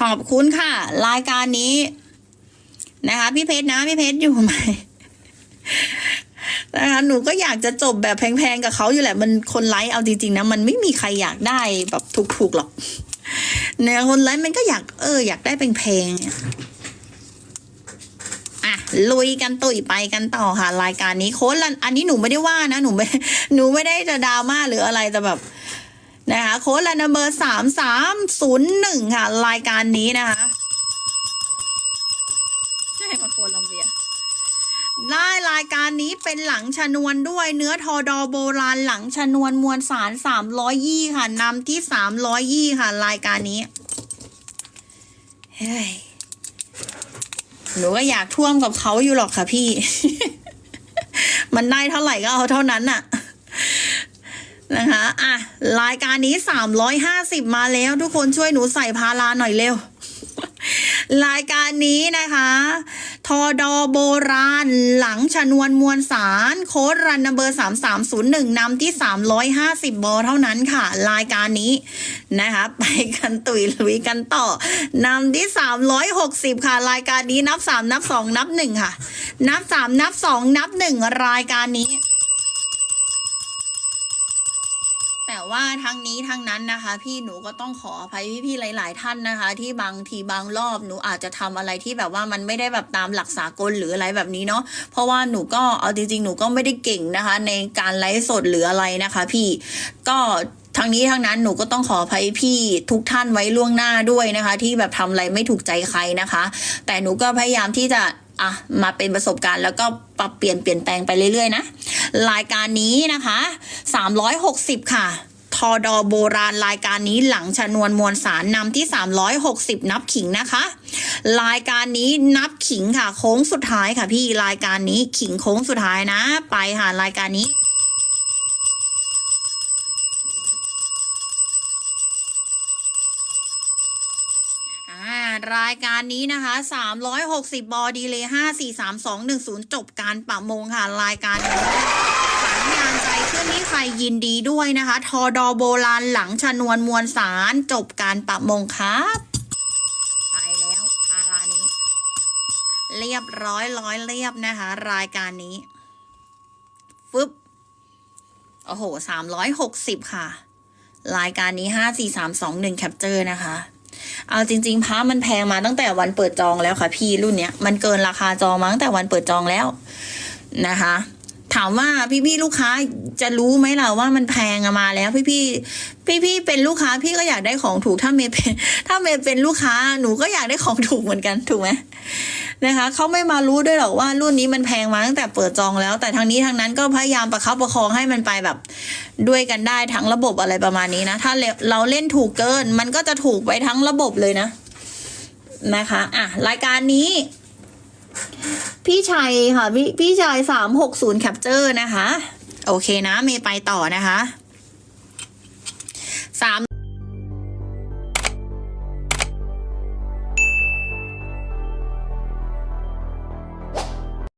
ขอบคุณค่ะ รายการนี้นะคะ พี่เพชรนะ พี่เพชรอยู่ไหมนะคะหนูก็อยากจะจบแบบแพงๆกับเขาอยู่แหละ มันคนไลฟ์เอาจริงๆนะ มันไม่มีใครอยากได้แบบถูกๆหรอกเนี่ยคนไลฟ์มันก็อยากเออ อยากได้แพงๆอะลุยกันตุยไปกันต่อค่ะ รายการนี้โค้ดละอันนี้หนูไม่ได้ว่านะ หนูไม่หนูไม่ได้จะดราม่าหรืออะไรแต่แบบ นะคะโค้ดลันเบอร์สามสามศูนย์หนึ่งค่ะ รายการนี้นะคะใช่มาโคลัมเบียได้รายการนี้เป็นหลังชนวนด้วยเนื้อทอดอโบราณหลังชนวนมวลสารสามร้อยยี่ค่ะนำที่สามร้อยยี่ค่ะ รายการนี้เฮ้ยหนูก็อยากท่วมกับเขาอยู่หรอกค่ะพี่ มันได้เท่าไหร่ก็เอาเท่านั้นน่ะ นะคะอะรายการนี้ 350 มาแล้ว ทุกคนช่วยหนูใส่พาราหน่อยเร็ว รายการนี้นะคะทอดอโบราณ หลังชนวนมวลสาร โค้ดรันนเบอร์ 3301นำที่ 350 บอเท่านั้นค่ะ รายการนี้นะคะ ไปกันตุยลุยกันต่อนำที่ 360 ค่ะ รายการนี้นับ 3 นับ 2 นับ 1 ค่ะ นับ 3 นับ 2 นับ 1 รายการนี้ แต่ ว่าทั้งนี้ทั้งนั้นนะคะ พี่หนูก็ต้องขออภัยพี่ๆหลาย ๆ ท่านนะคะ ที่บางทีบางรอบหนูอาจจะทำอะไรที่แบบว่ามันไม่ได้แบบตามหลักสากลหรืออะไรแบบนี้เนาะเพราะว่าหนูก็เอาจริงๆหนูก็ไม่ได้เก่งนะคะ ในการไลฟ์สดหรืออะไรนะคะ พี่ก็ทั้งนี้ทั้งนั้นหนูก็ต้องขออภัยพี่ทุกท่านไว้ล่วงหน้าด้วยนะคะ ที่แบบทำอะไรไม่ถูกใจใครนะคะ แต่หนูก็พยายามที่จะอะมาเป็นประสบการณ์แล้วก็ปรับเปลี่ยนเปลี่ยนแปลงไปเรื่อยๆนะ รายการนี้นะคะ 360 ค่ะ อดอโบราณรายการนี้หลังชนวนมวลสารนำที่ 360 นับขิงนะคะ รายการนี้นับขิงค่ะโค้งสุดท้ายค่ะพี่รายการนี้ขิงโค้งสุดท้ายนะ ไปค่ะรายการนี้อ่ารายการนี้นะคะ 360 บอดีเลย5 4 3 2 1 0 จบการประมงค่ะ รายการนี้ สัญญาณใจขึ้นที่ใครยินดีด้วยนะคะ ทอดอโบราณหลังชนวนมวลสารจบการประมงครับไปแล้วพารานี้ เรียบร้อยร้อยเรียบนะคะ รายการนี้ฟึบโอ้โห360ค่ะ รายการนี้5 4 3 2 1แคปเจอร์นะคะเอาจริงๆพระมันแพงมาตั้งแต่วันเปิดจองแล้วค่ะ พี่รุ่นเนี้ยมันเกินราคาจองมาตั้งแต่วันเปิดจองแล้วนะคะ ถามว่าพี่ๆลูกค้าจะรู้ไหมล่ะว่ามันแพงอมาแล้วพี่ๆพี่ๆเป็นลูกค้าพี่ก็อยากได้ของถูกถ้าเมย์เป็นถ้าเมย์เป็นลูกค้าหนูก็อยากได้ของถูกเหมือนกันถูกไหมนะคะเขาไม่มารู้ด้วยหรอกว่ารุ่นนี้มันแพงมาตั้งแต่เปิดจองแล้ว แต่ทางนี้ทางนั้นก็พยายามประคับประคองให้มันไปแบบ ด้วยกันได้ทั้งระบบอะไรประมาณนี้นะ ถ้าเราเล่นถูกเกิน มันก็จะถูกไปทั้งระบบเลยนะนะคะ อะ รายการนี้ พี่ชัยค่ะพี่พี่ชัยสามหกศูนย์แคปเจอร์นะคะ โอเคนะ เมย์ไปต่อนะคะสาม